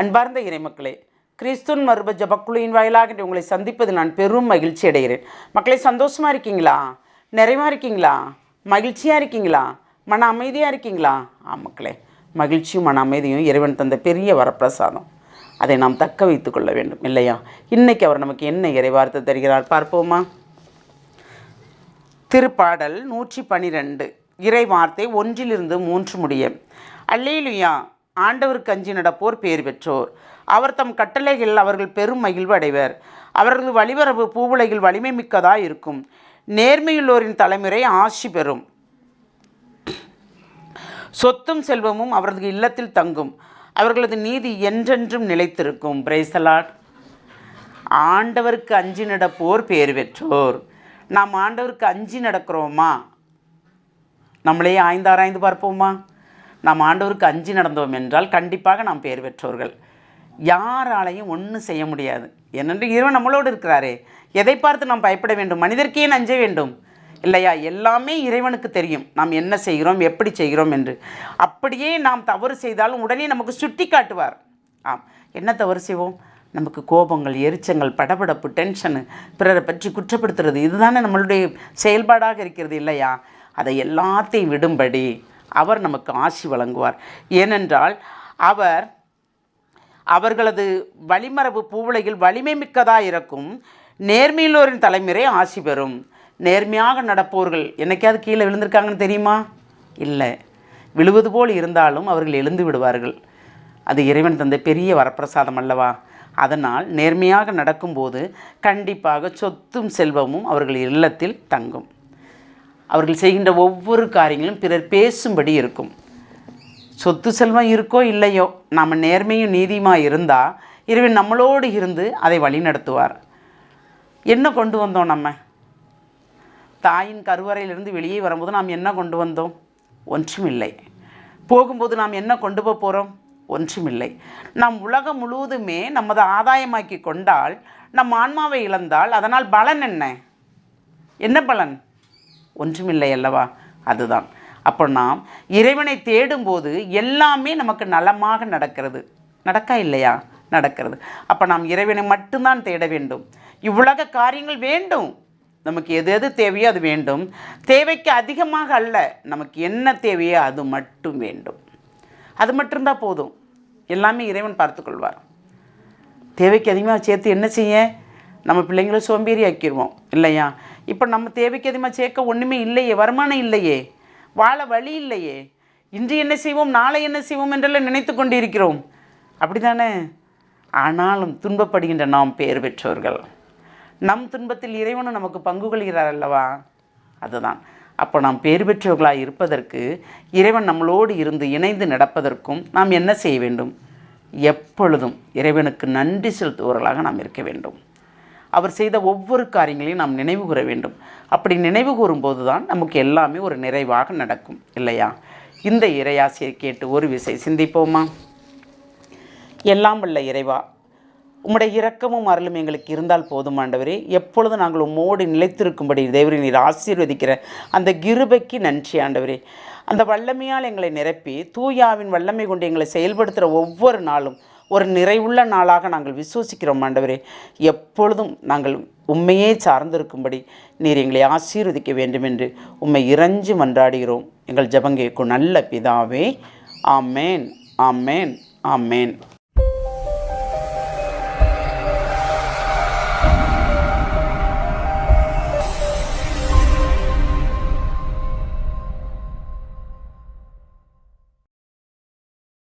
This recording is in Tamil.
அன்பார்ந்த இறைமக்களே கிறிஸ்துன் மறுப ஜபக்குழுவின் வாயிலாக உங்களை சந்திப்பது நான் பெரும் மகிழ்ச்சி அடைகிறேன். மக்களை சந்தோஷமாக இருக்கீங்களா? நிறைவாக இருக்கீங்களா? மகிழ்ச்சியாக இருக்கீங்களா? மன அமைதியாக இருக்கீங்களா? ஆ மக்களே மகிழ்ச்சியும் மன அமைதியும் இறைவன் தந்த பெரிய வரப்பிரசாதம். அதை நாம் தக்க வைத்து கொள்ள வேண்டும் இல்லையா? இன்றைக்கி அவர் நமக்கு என்ன இறைவார்த்தை தருகிறார் பார்ப்போமா? திருப்பாடல் நூற்றி பனிரெண்டு இறைவார்த்தை ஒன்றிலிருந்து மூன்று முடிய. அல்லேலுயா! ஆண்டவருக்கு அஞ்சி நடப்போர் பேர் பெற்றோர். அவர் தம் கட்டளைகளில் அவர்கள் பெரும் மகிழ்வு அடைவர். அவர்களது வழிவரவு பூவுலகில் வலிமை மிக்கதாக இருக்கும். நேர்மையுள்ளோரின் தலைமுறை ஆசி பெறும். சொத்தும் செல்வமும் அவரது இல்லத்தில் தங்கும். அவர்களது நீதி என்றென்றும் நிலைத்திருக்கும். பிரேசலாட் ஆண்டவருக்கு அஞ்சி நடப்போர் பேர் பெற்றோர். நாம் ஆண்டவருக்கு அஞ்சி நடக்கிறோமா? நம்மளையே ஆய்ந்து ஆராய்ந்து பார்ப்போமா? நாம் ஆண்டவருக்கு அஞ்சி நடந்தோம் என்றால் கண்டிப்பாக நாம் பெயர் பெற்றோர்கள். யாராலையும் ஒன்றும் செய்ய முடியாது. ஏனென்று இறைவன் நம்மளோடு இருக்கிறாரே. எதை பார்த்து நாம் பயப்பட வேண்டும்? மனிதர்க்கே அஞ்ச வேண்டும்? இல்லையா? எல்லாமே இறைவனுக்கு தெரியும். நாம் என்ன செய்கிறோம்? எப்படி செய்கிறோம் என்று. அப்படியே நாம் தவறு செய்தாலும் உடனே நமக்கு சுட்டி காட்டுவார் ஆம். என்ன தவறு செய்வோம்? நமக்கு கோபங்கள் எரிச்சங்கள் படபடப்பு டென்ஷனு பிறரை பற்றி குற்றப்படுத்துறது இதுதானே நம்மளுடைய செயல்பாடாக இருக்கிறது இல்லையா? அதை எல்லாத்தையும் விடும்படி அவர் நமக்கு ஆசி வழங்குவார். ஏனென்றால் அவர் அவர்களது வழிமரபு பூவுலகில் வலிமை மிக்கதாக இருக்கும். நேர்மையுள்ளோரின் தலைமுறை ஆசி பெறும். நேர்மையாக நடப்பவர்கள் என்னைக்காவது கீழே விழுந்திருக்காங்கன்னு தெரியுமா? இல்லை. விழுவது போல் இருந்தாலும் அவர்கள் எழுந்து விடுவார்கள். அது இறைவன் தந்த பெரிய வரப்பிரசாதம் அல்லவா? அதனால் நேர்மையாக நடக்கும்போது கண்டிப்பாக சொத்தும் செல்வமும் அவர்கள் இல்லத்தில் தங்கும். அவர்கள் செய்கின்ற ஒவ்வொரு காரியங்களும் பிறர் பேசும்படி இருக்கும். சொத்து செல்வம் இருக்கோ இல்லையோ நாம் நேர்மையும் நீதியுமாக இருந்தால் இறைவன் நம்மளோடு இருந்து அதை வழிநடத்துவார் என்ன கொண்டு வந்தோம் நம்ம? தாயின் கருவறையிலிருந்து வெளியே வரும்போது நாம் என்ன கொண்டு வந்தோம்? ஒன்றுமில்லை. போகும்போது நாம் என்ன கொண்டு போக போகிறோம் ஒன்றுமில்லை. நம் உலகம் முழுவதுமே நமது ஆதாயமாக்கி கொண்டால் நம் ஆன்மாவை இழந்தால் அதனால் பலன் என்ன? என்ன பலன்? ஒன்றுமில்லை அல்லவா? அதுதான். அப்போ நாம் இறைவனை தேடும்போது எல்லாமே நமக்கு நலமாக நடக்கிறது. நடக்கா இல்லையா? நடக்கிறது. அப்போ நாம் இறைவனை மட்டும்தான் தேட வேண்டும். இவ்வுலக காரியங்கள் வேண்டும். நமக்கு எது எது தேவையோ அது வேண்டும். தேவைக்கு அதிகமாக அல்ல நமக்கு என்ன தேவையோ அது மட்டும் வேண்டும். அது மட்டும்தான் போதும். எல்லாமே இறைவன் பார்த்துக்கொள்வார் தேவைக்கு அதிகமாக சேர்த்து என்ன செய்ய? நம்ம பிள்ளைங்களை சோம்பேறி ஆக்கிடுவோம் இல்லையா? இப்போ நம்ம தேவைக்கு அதிகமாக சேர்க்க ஒன்றுமே இல்லையே வருமானம் இல்லையே வாழ வழி இல்லையே. இன்று என்ன செய்வோம் நாளை என்ன செய்வோம் என்றெல்லாம் நினைத்து கொண்டு இருக்கிறோம் அப்படி தானே ஆனாலும் துன்பப்படுகின்ற நாம் பெயர் பெற்றோர்கள். நம் துன்பத்தில் இறைவனும் நமக்கு பங்கு கொள்கிறார் அல்லவா? அதுதான். அப்போ நாம் பேர் பெற்றவர்களாக இருப்பதற்கு இறைவன் நம்மளோடு இருந்து இணைந்து நடப்பதற்கும் நாம் என்ன செய்ய வேண்டும்? எப்பொழுதும் இறைவனுக்கு நன்றி செலுத்துவவர்களாக நாம் இருக்க வேண்டும். அவர் செய்த ஒவ்வொரு காரியங்களையும் நாம் நினைவு கூற வேண்டும். அப்படி நினைவு கூறும்போது தான் நமக்கு எல்லாமே ஒரு நிறைவாக நடக்கும் இல்லையா? இந்த இறையாசியை கேட்டு ஒரு விசை சிந்திப்போமா? எல்லாம் உள்ள இறைவா உம்முடைய இரக்கமும் அருளும் எங்களுக்கு இருந்தால் போதும் ஆண்டவரே. எப்பொழுதும் நாங்கள் உம்மோடு நிலைத்திருக்கும்படி தேவரை நீர் ஆசீர்வதிக்கிற அந்த கிருபைக்கு நன்றி ஆண்டவரே. அந்த வல்லமையால் எங்களை நிரப்பி தூயாவின் வல்லமை கொண்டு எங்களை செயல்படுத்துகிற ஒவ்வொரு நாளும் ஒரு நிறைவுள்ள நாளாக நாங்கள் விசுவசிக்கிறோம் ஆண்டவரே. எப்பொழுதும் நாங்கள் உண்மையே சார்ந்திருக்கும்படி நீர் எங்களை ஆசீர்வதிக்க வேண்டும் என்று உம்மை இறைஞ்சு மன்றாடுகிறோம். எங்கள் ஜபங்கேக்கும் நல்ல பிதாவே. ஆமேன் ஆமேன் ஆமேன்.